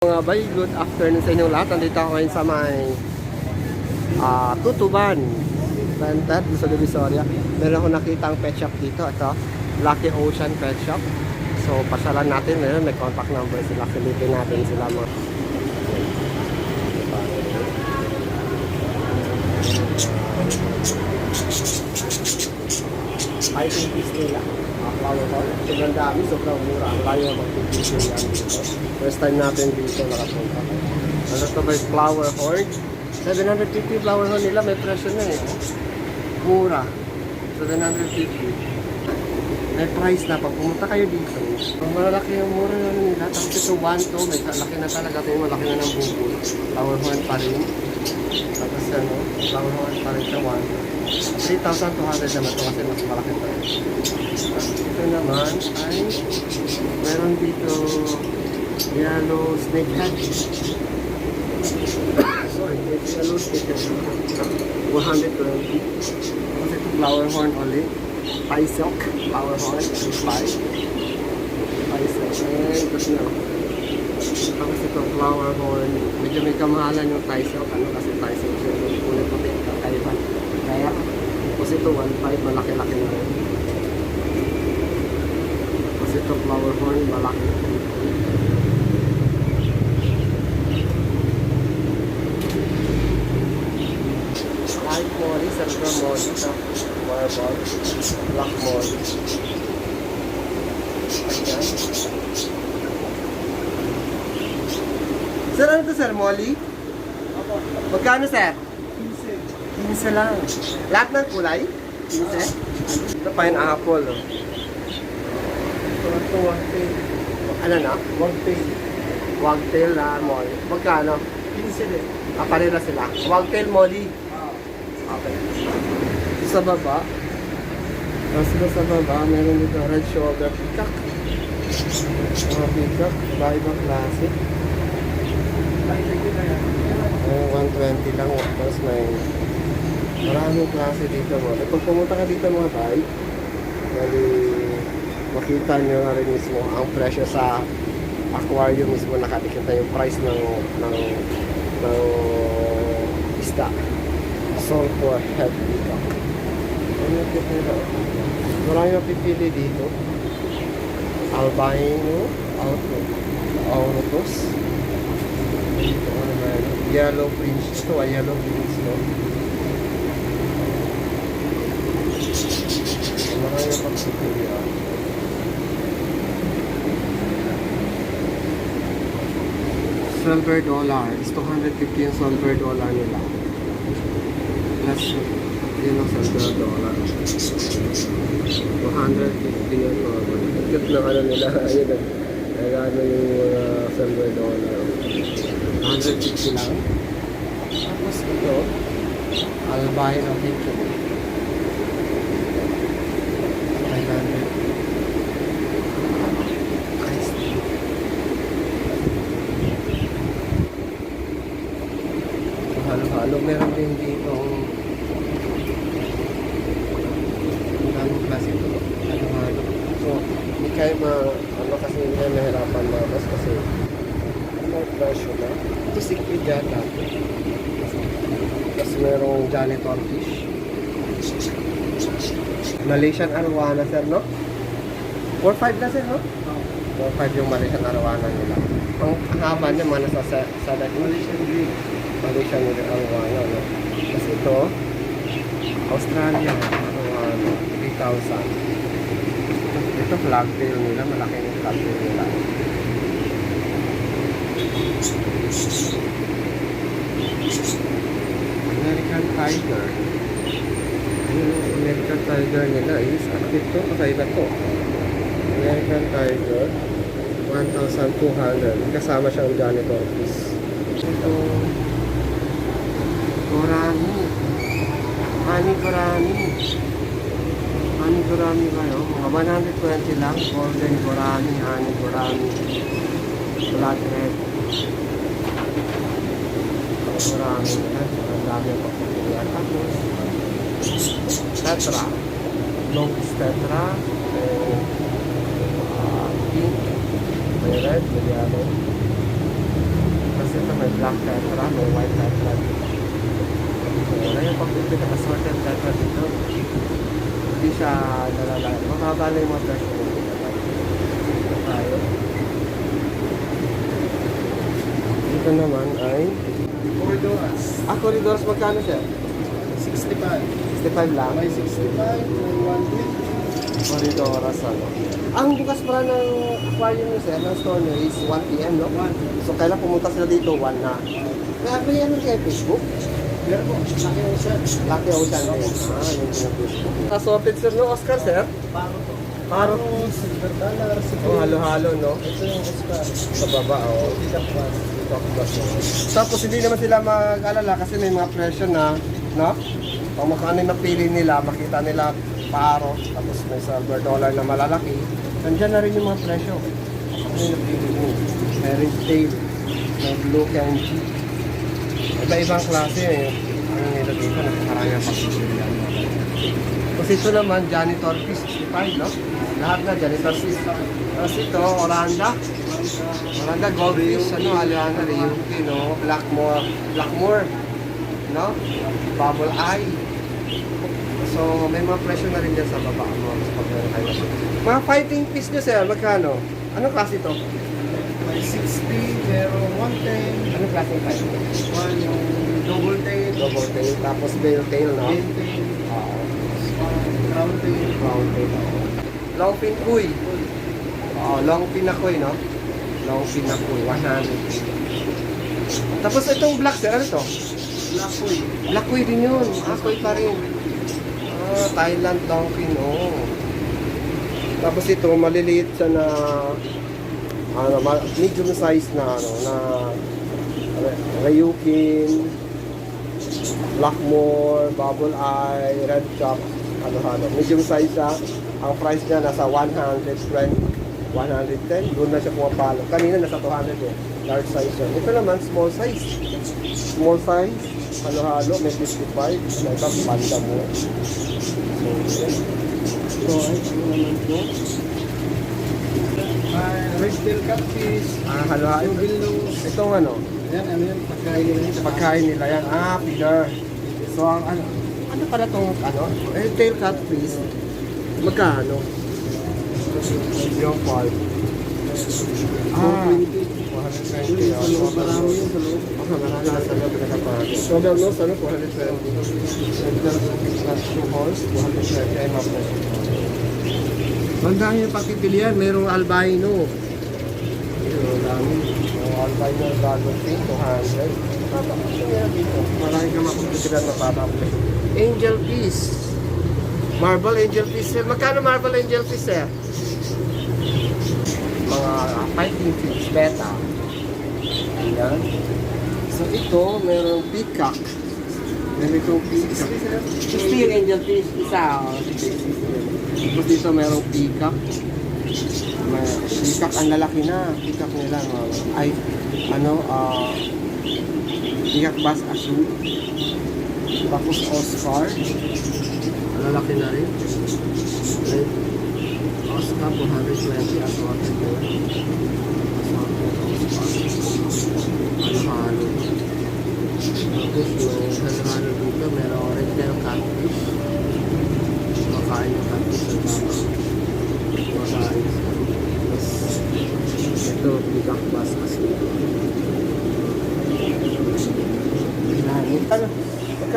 Mga bay, good afternoon sa inyong lahat. Nandito ako ngayon sa may ah, Tutuban. Plantat, sa Divisoria. Meron ako nakita ang pet shop dito. Ito, Lucky Ocean Pet Shop. So, pasyalan natin. Meron, may contact number sila. Silipin natin sila mga. Fighting piece nila. Mga flower hall. Sobrang dami, sobrang mura. Ang layo magpipigil yan dito. First time natin dito nakapunta. Ano to ba flower horn? 750 flower horn nila, may presyo na eh. Mura. 750. May price na. Pag pumunta kayo dito, ang malaki yung mura na nila. Tapos ito 1 to, may laki na talaga. Ito malaki na ng bukol. Flower horn pa rin. Tapos ano, horn pa rin siya 1. 3,200 naman ito kasi mas malaki pa rin. Ito naman ay meron dito yellow snake head. Sorry, it's yellow snake head. 120. Tapos ito flower horn ulit. Pie silk, flower horn, 5. Pie silk. And ito na. Tapos ito flower horn. Medyo may kamahalan yung Thai silk. Ano kasi silk siya. Yung kulay puti. Kakaiba. Kaya, tapos ito 1.5. Malaki-laki na rin. Tapos ito flower horn. Malaki. White molly, silver molly, tapos marble, black molly. Ayan. Sir, ano to sir? Molly? Magkano sir? 15 lang. Lahat ng kulay? 15? Ito pa yung apple. Oh. Ito na ito, one tail. Ano na? One tail. Wagtail na molly. Magkano? Pinsel eh. Ah, pareho na sila. Wagtail molly. Okay. Sa baba, tapos dito sa baba, meron dito red shoulder peacock. Mga peacock, iba-ibang klase. Oh, 120 lang. Tapos may maraming klase dito mo. Eh, pag pumunta ka dito mga bay, bali makita nyo na rin mismo ang presyo sa aquarium mismo nakadikit na yung price ng ng ng isda. Salt for head dito. Ano yung? Marami mapipili dito. Albino, auto, aurotus. Dito ano meron? Yellow fringe. Ito ay yellow fringe to. Marami mapipili ah. Silver dollar. Is 250 yung silver dollar nila. Plus, yun ang silver dollar. 250 yung dollar. Cute na ano nila. Ayun na. Nagano yung silver dollar. 150 lang. Tapos ito, albino hickory. 500. Ice tea. So, halo-halo. Meron din dito ang daming klase ito. Halo-halo. So, hindi kayo ma... Ano kasi hindi nahirapan na mas kasi may presyo na. Ito sikwid yata. Tapos merong janitor fish. Malaysian Arowana, sir, no? 4-5 na, sir, no? 4-5 yung Malaysian Arowana nila. Ang haba niya, mga nasa sa, sa Malaysian green. Malaysian Arowana, no? Tapos ito, Australia Arowana, 3,000. Ito, flagtail nila. Malaki yung flagtail nila. American Tiger. Yung American Tiger nila is, ano ito? Kakaiba to. American Tiger, 1,200. Kasama siyang janitor piece. Ito, Gorami. Honey Gorami. Honey Gorami ba yun? Mga 120 lang. Golden Gorami, Honey Gorami. Black Red. Gorami. Ang dami pa po. Tapos, Tetra. Long Tetra. May uh, pink. May red. May yellow. may black tetra, may white tetra. So, wala yung pag-ibig na assorted tetra dito. Hindi siya nalalala. Mababa na yung mga presyo dito. Dito naman ay... Four doors. Ah, corridors magkano siya? 65. 65 lang. May 65, may 120. Corridoras ano. Ang bukas pala ng aquarium niyo sir, ng store niyo is 1 p.m. no? One. So kailan pumunta sila dito, 1 na. Kaya ba yan kay Facebook? Pero po, yung set. Lucky Ocean din. Ah, yun yung Facebook. Assorted sir no, Oscar sir? Paro po. Paro, silver dollar. Oh, halo-halo no? Ito yung Oscar. Sa baba, oh. Hindi ka pa. Tapos hindi naman sila mag-alala kasi may mga presyo na, no? Kung makano yung napili nila, makita nila paro, tapos may silver dollar na malalaki, nandyan na rin yung mga presyo. Ano yung napili mo? May red tail, may blue candy. Iba-ibang klase eh. Ano nila dito, ang pagpipilian. Kasi ito naman, janitor piece, 65, no? Lahat na janitor piece. Tapos ito, Oranda. Oranda Goldfish, ano, Aliana Ryuki, no? Blackmore, Blackmore, no? Bubble Eye. So, may mga presyo na rin dyan sa baba, no? Pag meron kayo. Mga fighting piece nyo, sir, magkano? Anong klase ito? May 60, pero 110. Anong klase yung fighting? One yung double tail. Double tail, tapos bale tail, no? Main tail. Oo. One round tail. Round tail, oo. Long pin kuy. Oo, long pin na kuy, no? Long pin na kuy, 100. Tapos itong black, sir, ano to? Black Uy. Black kuy din yun. Ah, kuy pa rin. Ah, Thailand Donkin, oo. Tapos ito, maliliit siya na ano, medium size na ano, na Ry- Ryukin, Blackmore, Bubble Eye, Red Chop, ano ano. Medium size siya. Ang price niya nasa 120, 110. Doon na siya pumapalo. Kanina nasa 200 eh. Large size yun. Ito naman, small size. Small size. Halo-halo, may 55. May iba, panda mo. So, yan. So, ano naman po? May red tail catfish. Ah, halo-halo. Yung bilnose. Itong ano, Yan, ano yun? Pagkain nila yun. pagkain nila yan. Ah, feeder. So, ang ano, ano pala tong ano? Eh, tail cut Magkano? Yung part. Ah, 420. 120. Yun, sa loob, marami yun sa loob. Ah, na sa loob nakapagod. So, the ano, 420. Two horse, 220 ay mga Bandang yung pagpipilian, merong albino. Ang dami. Albino dragon fin, 200. Papakasya dito. Marami ka makapagpipilian na. Angel piece. Marble angel piece. sir. Magkano marble angel piece, sir? Mga uh, fighting fish, beta. Ayan. So ito, merong peacock. Meron itong peacock. Spear angel fish, isa. Oh, Tapos dito merong peacock. May peacock, ang lalaki na. Peacock nila. oh. Ay, ano, ah, peacock bass asu. Tapos Oscar malaki na rin. Right? Cost ka 420 at 100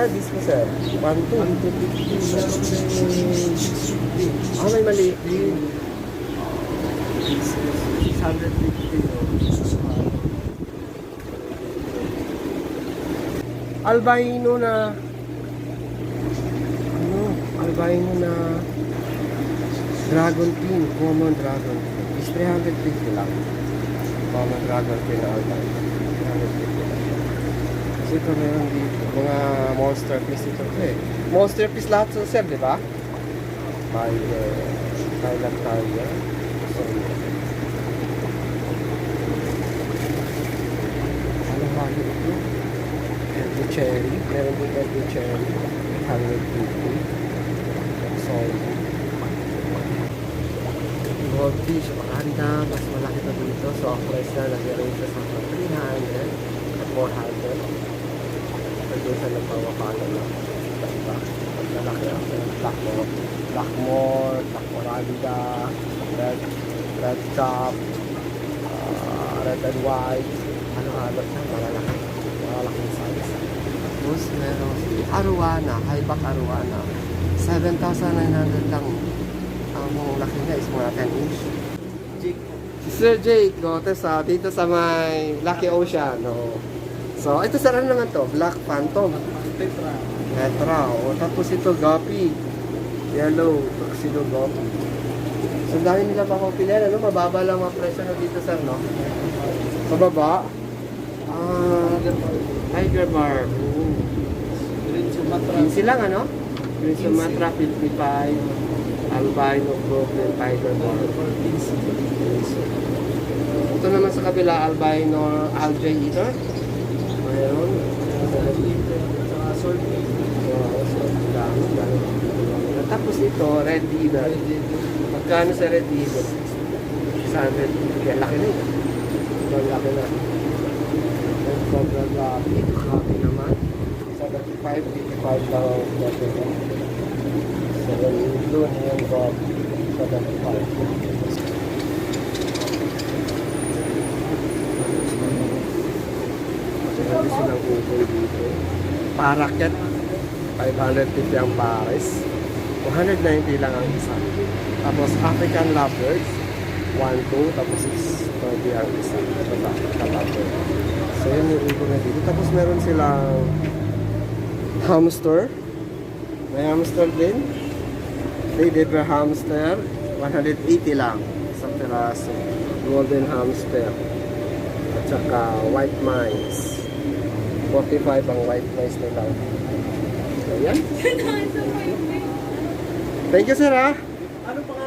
Magkano disco sir? 1, 2. 150. Meron din 650. Ah, may maliit din. 650. Albino na ano, albino na dragon king, common dragon king. Is 350 lang. Common dragon king na albino. 350 lang. Kasi ito meron dito, mga monster piece ito eh. Monster piece lahat sa sir, di ba? Tiger, Thailand Tiger. So, ano ba ito? Every cherry. Meron din every cherry. 150. So, goldfish, makanda, mas malaki na dito. So, ang price na nag-range sa 300 at 400. Pwede sa nagpapapalo na. Diba? Paglalaki ang Blackmore. Blackmore, Blackmore Alida, Red, Red Chop, ah, Red and White. Ano halos na, malalaki. Malalaking size. Tapos meron si Arowana, Highback Arowana. 7,900 lang. Ang laki niya is mga 10 inch. Jake. Si Sir Jake, no, dito sa may Lucky Ocean, no. So, ito sa ano naman to? Black Phantom. Tetra. Netra, o. Tapos ito, Guppy. Yellow, Tuxedo Guppy. So, dami nila makupilan, ano? Mababa lang ang presyo na dito, sir, no? Sa baba, ah, Tiger Barb. Green Sumatra. Yun silang, ano? Green Sumatra, 55. Albino, Brooklyn, Tiger Barb. Ito naman sa kabila, albino algae eater. Saka Sorky. Wow, so, dami, dami. Tapos ito, red eater. Magkano sa red eater? 600. Kaya laki na yun. Sobrang laki na. Sobrang laki. Ito copy naman. 75, 85 lang ang copy ko. So, yung blue niya yung copy. 75. Marami silang ukoy dito. Paraket. 550 ang pares. 190 lang ang isa. Tapos African lovebirds. 1, 2. Tapos 620 ang isa. Ito ba? Kalabbird. So yun yung ukoy na dito. Tapos meron silang hamster. May hamster din. Lady bear hamster. 180 lang. Isang piraso. Golden hamster. At saka white mice. 45 ang white mice nila. So yan. Thank you sir ha. Ano pangalan